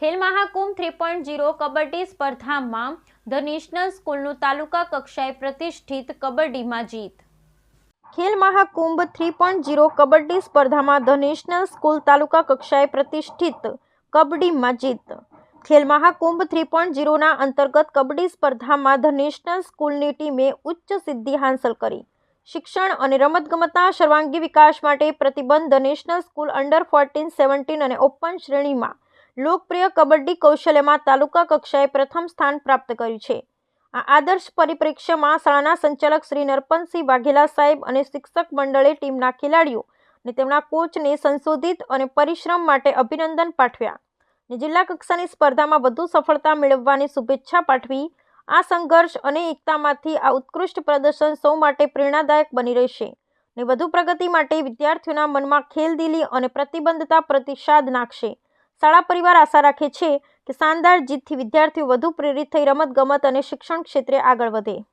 Khel Mahakumbh three point zero kabaddi સ્પર્ધામાં the national સ્કૂલનું તાલુકા કક્ષાએ પ્રતિષ્ઠિત કબડ્ડીમાં જીત. Khel Mahakumbh three point zero kabaddi સ્પર્ધામાં ધ નેશનલ સ્કૂલ તાલુકા કક્ષાએ પ્રતિષ્ઠિત કબડ્ડીમાં જીત. ખેલ મહાકુંભ થ્રી પોઈન્ટ ઝીરોના અંતર્ગત કબડ્ડી સ્પર્ધામાં ધ નેશનલ સ્કૂલની ટીમે ઉચ્ચ સિદ્ધિ હાંસલ કરી. શિક્ષણ અને રમતગમતના સર્વાંગી વિકાસ માટે પ્રતિબંધ the national school under fourteen, seventeen અને ઓપન શ્રેણીમાં લોકપ્રિય કબડ્ડી કૌશલ્યમાં તાલુકા કક્ષાએ પ્રથમ સ્થાન પ્રાપ્ત કર્યું છે. આ આદર્શ પરિપ્રેક્ષ્યમાં શાળાના સંચાલક શ્રી નરપનસિંહ વાઘેલા સાહેબ અને શિક્ષક મંડળે ટીમના ખેલાડીઓ અને તેમના કોચને સંશોધિત અને પરિશ્રમ માટે અભિનંદન પાઠવ્યા. અને જિલ્લા કક્ષાની સ્પર્ધામાં વધુ સફળતા મેળવવાની શુભેચ્છા પાઠવી આ સંઘર્ષ અને એકતામાંથી આ ઉત્કૃષ્ટ પ્રદર્શન સૌ માટે પ્રેરણાદાયક બની રહેશે. ને વધુ પ્રગતિ માટે વિદ્યાર્થીઓના મનમાં ખેલદિલી અને પ્રતિબદ્ધતા પ્રતિસાદ નાખશે. શાળા પરિવાર આશા રાખે છે કે શાનદાર જીતથી વિદ્યાર્થીઓ વધુ પ્રેરિત થઈ રમતગમત અને શિક્ષણ ક્ષેત્રે આગળ વધે.